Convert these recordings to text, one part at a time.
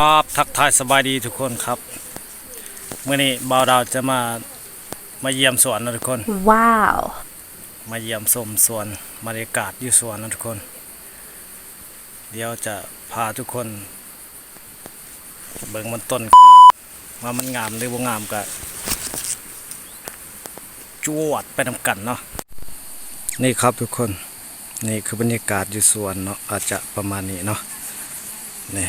ครับทักทายสบายดีทุกคนครับเมื่อนี้บ่าวดาวจะมามาเยี่ยมสวนนะทุกคน Wow. มาเยี่ยมชมสวนบรรยากาศอยู่สวนนะทุกคน เดี๋ยวจะพาทุกคน เบิ่งมันต้นกันเนาะว่ามันงามหรือบ่งามก็จวดไปนำกันเนาะนี่ครับทุกคนนี่คือบรรยากาศอยู่สวนเนาะอาจจะประมาณนี้เนาะนี่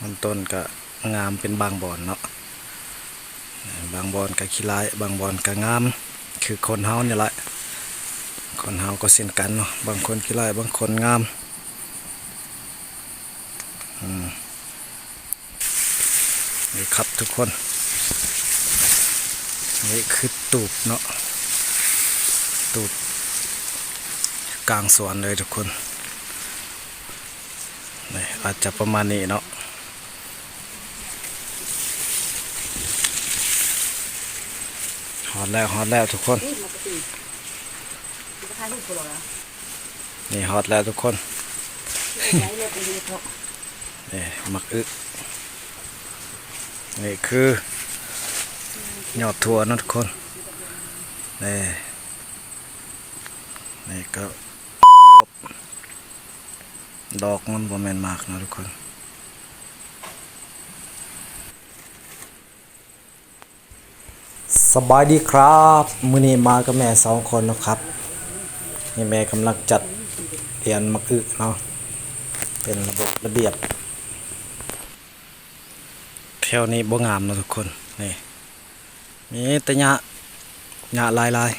มันต้นก็งามเป็นบางบอนเนาะบางบอนก็ขี้ร้ายบางบอนก็งาม คือคนเฮาเนี่ยแหละคนเฮาก็เช่นกันเนาะบางคนขี้ร้ายบางคนงามนี่ครับทุกคน นี่คือตูบเนาะตูบกลางสวนเลยทุกคนนี่อาจจะประมาณนี้เนาะ ฮอตแล้วฮอตแล้วทุกคน นี่ฮอตแล้วทุกคนนี่มักอึนี่คือยอดถั่วนะทุกคนนี่นี่ก็ดอกมันบ่แม่นมากนะทุกคน สบายดีครับมื้อนี้มากับแม่สองคนนะครับนี่แม่กำลังจัดเรียนมักอึเนาะเป็นระบบระเบียบแถวนี้บ่งามนะทุกคนนี่มีแต่หญ้าหญ้าลายลาย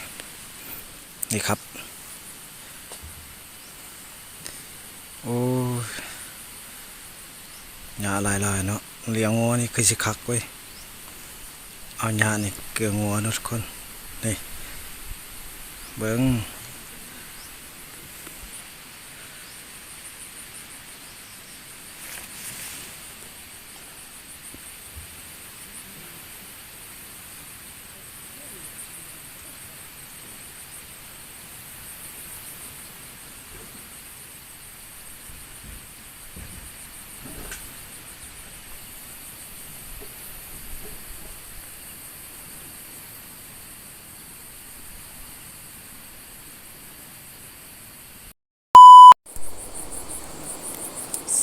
นี่ครับโอ้ยหญ้าลายลายเนาะเลี้ยงงัวนี่คือสิคักเว้ย เอาญ้านี่เกลืองัวนะทุกคนนี่เบิ้ง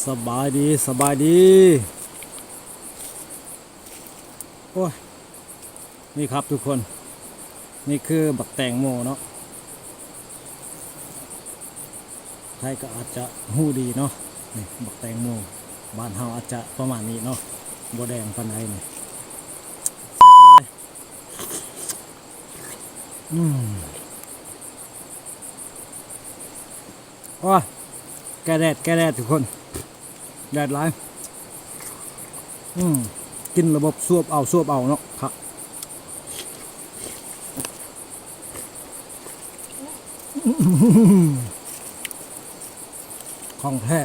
สบายดีสบายดี โอ้ย นี่ครับทุกคน นี่คือบักแตงโมเนาะใครก็อาจจะหู้ดีเนาะนี่บักแตงโมบ้านเฮาอาจจะประมาณนี้เนาะบ่แดงปานใดนี่แซ่บายอืมโอ้ยแกแดดแกแดดทุกคน แดดร้ายอืมกินระบบซวบเอาซวบเอาเนาะครักของแท้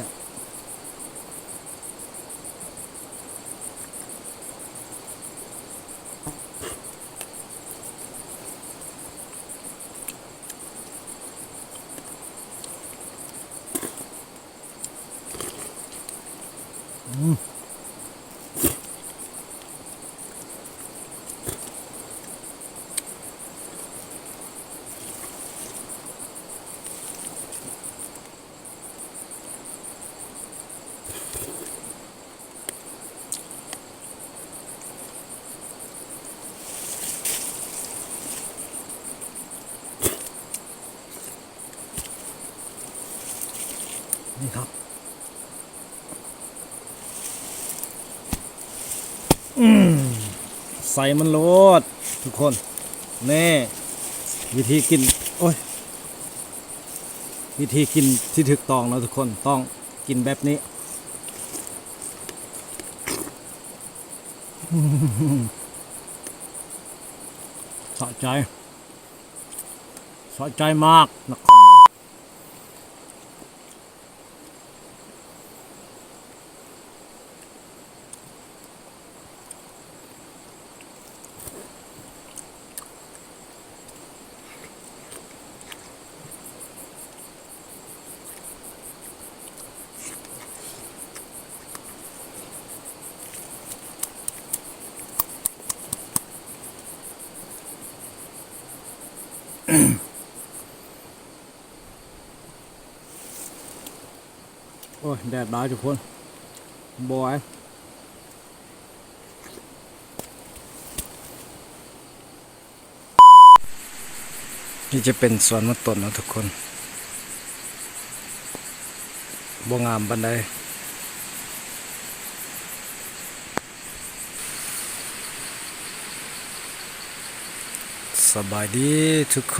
นี่ครับ อืม ใส่มันโลดทุกคน แน่วิธีกิน โอ้ย วิธีกินที่ถูกต้องนะทุกคนต้องกินแบบนี้ สะใจ สะใจมากนะครับ โอ้ย แดดร้ายทุกคนบอยนี่จะเป็นสวนมะต้นนะทุกคนบ่งามบันได บายดีทุกค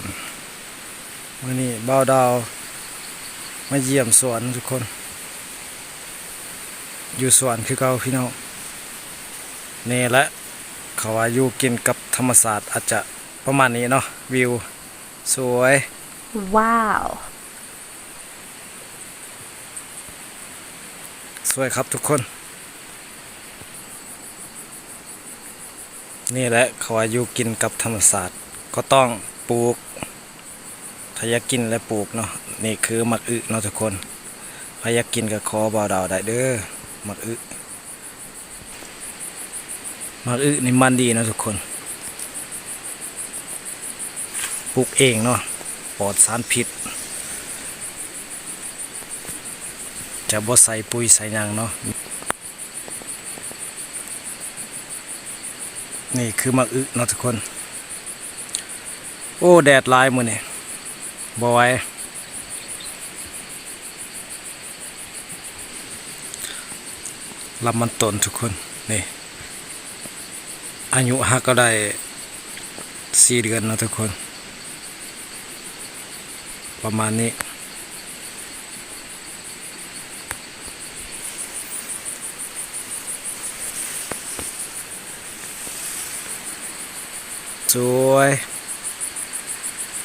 นวันนี้บ่าวดาว มาเยี่ยมสวนทุกคน อยู่สวนคือเก่าพี่น้องนี่แหละเขาว่าอยู่กินกับธรรมศาสตร์อาจจะประมาณนี้เนาะวิว สวย Wow. สวยครับทุกคน นี่แหละเขาว่ายูกินกับธรรมศาสตร์ ก็ต้องปลูกถ้าอยากินและปลูกเนาะนี่คือมักอึเนาะทุกคนถ้าอยากินก็ขอบ่าวดาวได้เด้อมักอึมักอึนี่มันดีเนาะทุกคนปลูกเองเนาะปลอดสารพิษ จะบ่ใส่ปุ๋ยใส่ยังเนาะ นี่คือมักอึนะทุกคน โอ้ แดดลายมือนี่บ่ไหวลำมันต้นทุกคน นี่ อายุฮักก็ได้สี่เดือนนะทุกคน ประมาณนี้ สวย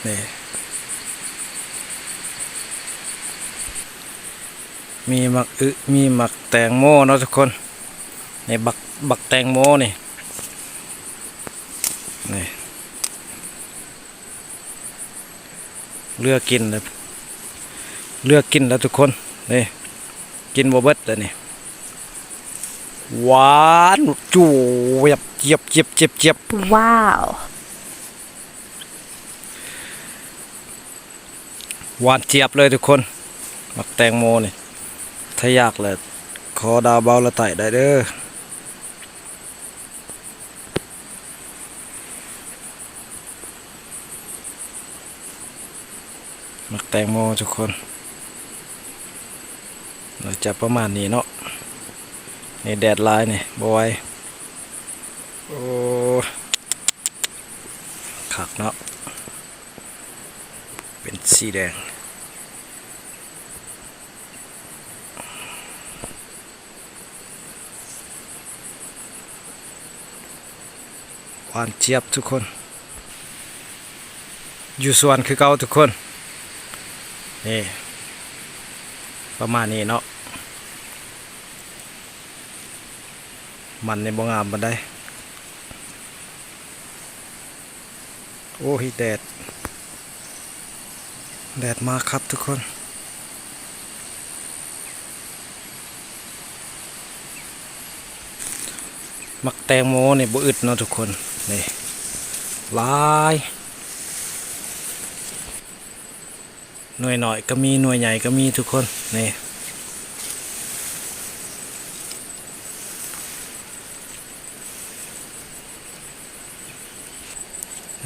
นี่ มีหมักอึมีหมักแตงโมเนาะทุกคน นี่บักบักแตงโมนี่ นี่ เลือกกินเลยเลือกกินแล้วทุกคน นี่ กินบ่เบิดแล้วนี่หวานจูเวียบเจียบเจียบเจียบเจียบ Wow. หวานเจี๊ยบเลยทุกคนมักแตงโมนี่ถ้าอยากเลยขอดาวเบาละไตได้เด้อมักแตงโมทุกคน เราจะประมาณนี้เนาะนี่แดดลายนี่บอยโอ้ขักเนาะ สีแดง หวานเจี๊ยบทุกคน อยู่สวนคือเก่าทุกคน นี่ ประมาณนี้เนาะ มันในบ่งามบันไดโอ้ยแดด แดดมากครับทุกคน มักแตงโมนี่บ่อึดเนาะทุกคน นี่หลายหน่วยหน่อยก็มีหน่วยใหญ่ก็มีทุกคน นี่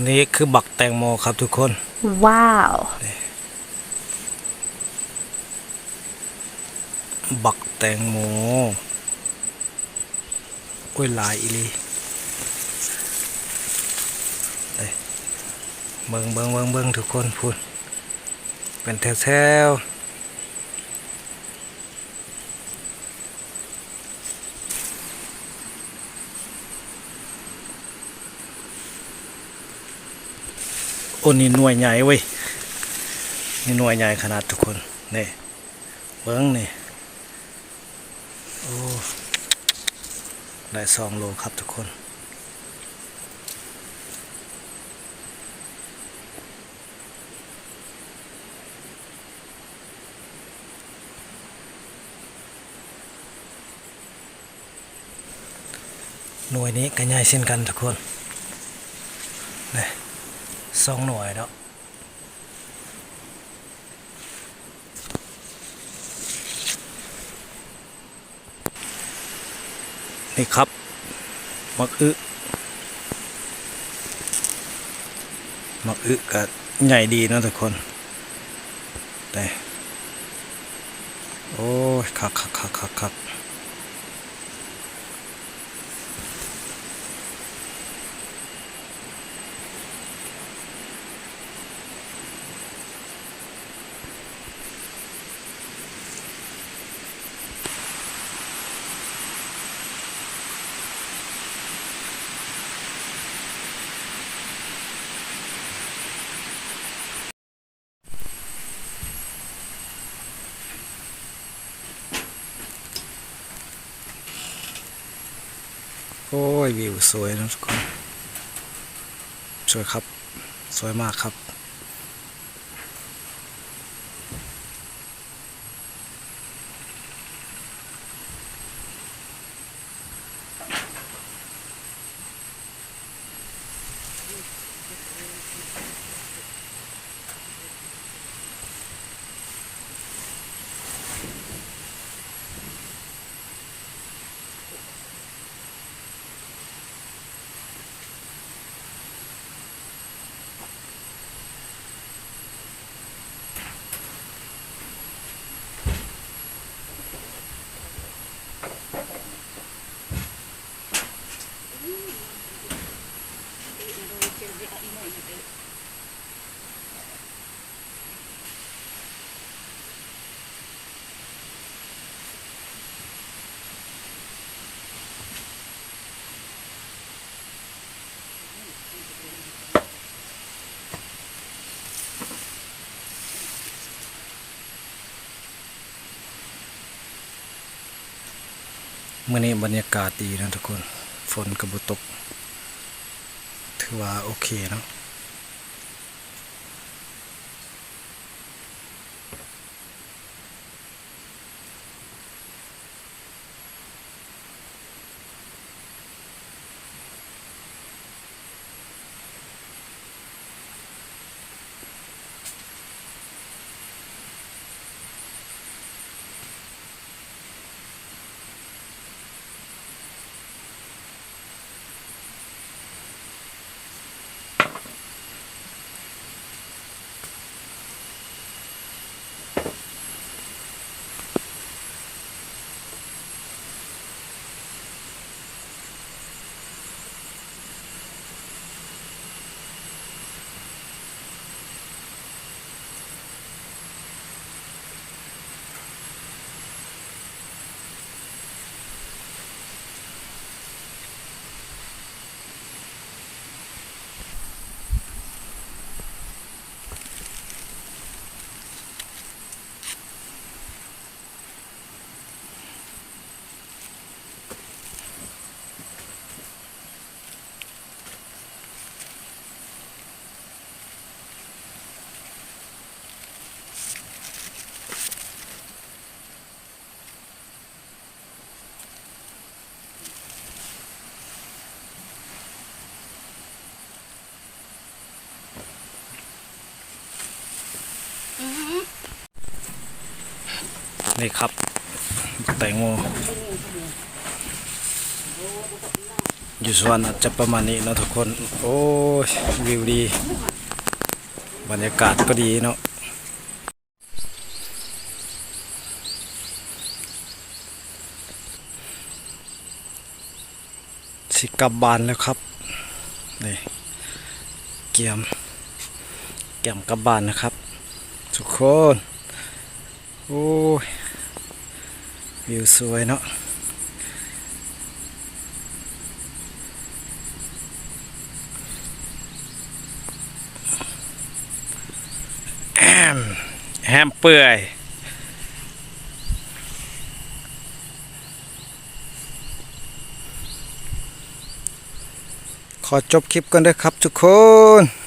นี่คือบักแตงโมครับทุกคน Wow. บักแตงโมโอ้ยลายอีลีเอ้ยเบิ่งเบิ่งเบิ่งเบิ่งทุกคนพูดเป็นแถวแถวโอ้นี่หน่วยใหญ่เว้ยนี่หน่วยใหญ่ขนาดทุกคนนี่เบิ้งนี่ โอ้ได้สองโลครับทุกคนหน่วยนี้ก็ใหญ่เช่นกันทุกคนนี่สองหน่วยเนาะ นี่ครับ มักอึมักอึก็ใหญ่ดีนะทุกคน แต่ โอ้ยคักคักคักคักคัก ยวิวสวยนะทุกคน สวยครับ สวยมากครับ เมื่อนี้บรรยากาศดีนะทุกคน ฝนกระบุตก ถือว่าโอเคเนาะ นี่ครับแตงโมอยู่สวนอาจจะประมาณนี้เนาะทุกคน โอ้ยวิวดี บรรยากาศก็ดีเนาะสิกลับบานแล้วครับนี่เกียมเกียมกลับบานนะครับ ทุกคน โอ้ย วิวสวยเนาะแอมแฮมเปื่อยขอจบคลิปกันด้วยครับทุกคน